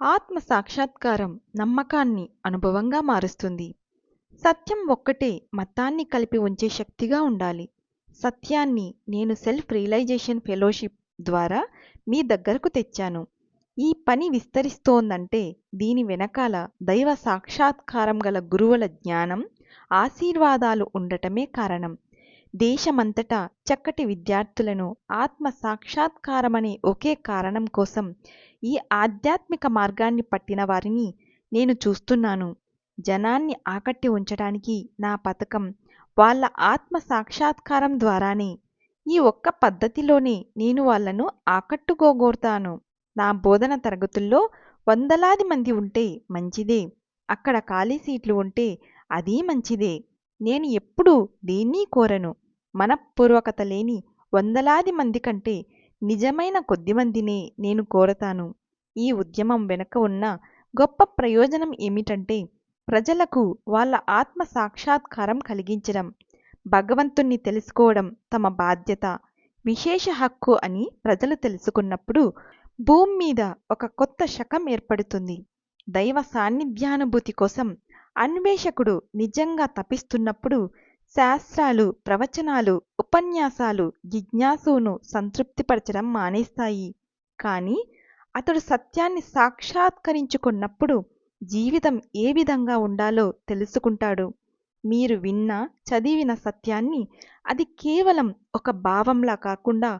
ఆత్మ సాక్షాత్కారం నమ్మకాన్ని అనుభవంగా మారుస్తుంది. సత్యం ఒక్కటే మతాన్ని కలిపి ఉంచే శక్తిగా ఉండాలి. సత్యాన్ని నేను సెల్ఫ్ రియలైజేషన్ ఫెలోషిప్ ద్వారా మీ దగ్గరకు తెచ్చాను. ఈ పని విస్తరిస్తోందంటే దీని వెనకాల దైవ సాక్షాత్కారం గల గురువుల జ్ఞానం ఆశీర్వాదాలు ఉండటమే కారణం. దేశమంతటా చక్కటి విద్యార్థులను ఆత్మ సాక్షాత్కారమనే ఒకే కారణం కోసం ఈ ఆధ్యాత్మిక మార్గాన్ని పట్టిన వారిని నేను చూస్తున్నాను. జనాన్ని ఆకట్టి ఉంచడానికి నా పథకం వాళ్ళ ఆత్మ సాక్షాత్కారం ద్వారానే ఈ ఒక్క పద్ధతిలోనే నేను వాళ్ళను ఆకట్టుకోగోరుతాను. నా బోధన తరగతుల్లో వందలాది మంది ఉంటే మంచిదే. అక్కడ ఖాళీ సీట్లు ఉంటే అదీ మంచిదే. నేను ఎప్పుడూ దేన్నీ కోరను. మనఃపూర్వకత లేని వందలాది మంది కంటే నిజమైన కొద్దిమందినే నేను కోరతాను. ఈ ఉద్యమం వెనుక ఉన్న గొప్ప ప్రయోజనం ఏమిటంటే ప్రజలకు వాళ్ళ ఆత్మ సాక్షాత్కారం కలిగించడం భగవంతుణ్ణి తెలుసుకోవడం తమ బాధ్యత విశేష హక్కు అని ప్రజలు తెలుసుకున్నప్పుడు భూమి మీద ఒక కొత్త శకం ఏర్పడుతుంది. దైవ సాన్నిధ్యానుభూతి కోసం అన్వేషకుడు నిజంగా తపిస్తున్నప్పుడు శాస్త్రాలు ప్రవచనాలు ఉపన్యాసాలు జిజ్ఞాసును సంతృప్తిపరచడం మానేస్తాయి. కానీ అతడు సత్యాన్ని సాక్షాత్కరించుకున్నప్పుడు జీవితం ఏ విధంగా ఉండాలో తెలుసుకుంటాడు. మీరు విన్న చదివిన సత్యాన్ని అది కేవలం ఒక భావంలా కాకుండా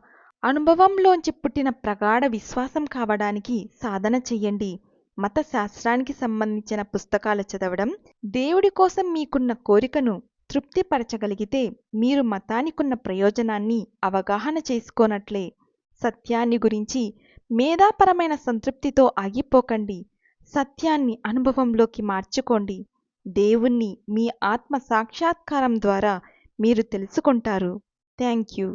అనుభవంలోంచి పుట్టిన ప్రగాఢ విశ్వాసం కావడానికి సాధన చెయ్యండి మత శాస్త్రానికి సంబంధించిన పుస్తకాలు చదవడం దేవుడి కోసం మీకున్న కోరికను తృప్తిపరచగలిగితే మీరు మతానికున్న ప్రయోజనాన్ని అవగాహన చేసుకోనట్లే. సత్యాన్ని గురించి మేధాపరమైన సంతృప్తితో ఆగిపోకండి. సత్యాన్ని అనుభవంలోకి మార్చుకోండి. దేవుణ్ణి మీ ఆత్మ సాక్షాత్కారం ద్వారా మీరు తెలుసుకుంటారు. Thank you.